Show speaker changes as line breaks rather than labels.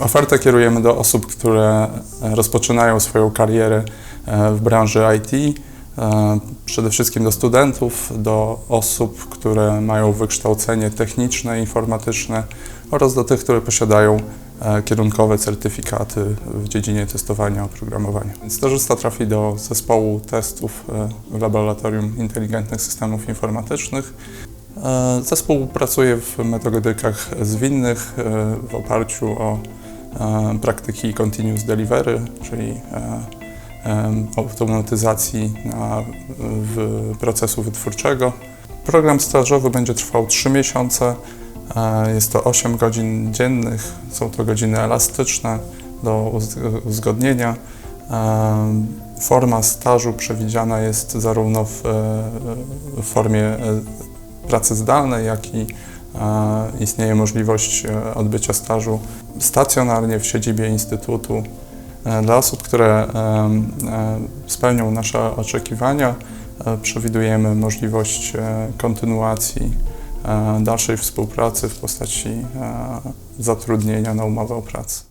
Ofertę kierujemy do osób, które rozpoczynają swoją karierę e, w branży IT, e, przede wszystkim do studentów, do osób, które mają wykształcenie techniczne, informatyczne oraz do tych, które posiadają e, kierunkowe certyfikaty w dziedzinie testowania oprogramowania. Stażysta trafi do zespołu testów e, w Laboratorium Inteligentnych Systemów Informatycznych. E, Zespół pracuje w metodykach zwinnych e, w oparciu o e, praktyki continuous delivery, czyli e, em, automatyzacji procesu wytwórczego. Program stażowy będzie trwał 3 miesiące. E, Jest to 8 godzin dziennych, są to godziny elastyczne do uz- uzgodnienia. Forma stażu przewidziana jest zarówno w, e, formie e, pracy zdalnej, jak i e, istnieje możliwość e, odbycia stażu stacjonarnie w siedzibie Instytutu. E, Dla osób, które e, spełnią nasze oczekiwania, przewidujemy możliwość kontynuacji dalszej współpracy w postaci zatrudnienia na umowę o pracę.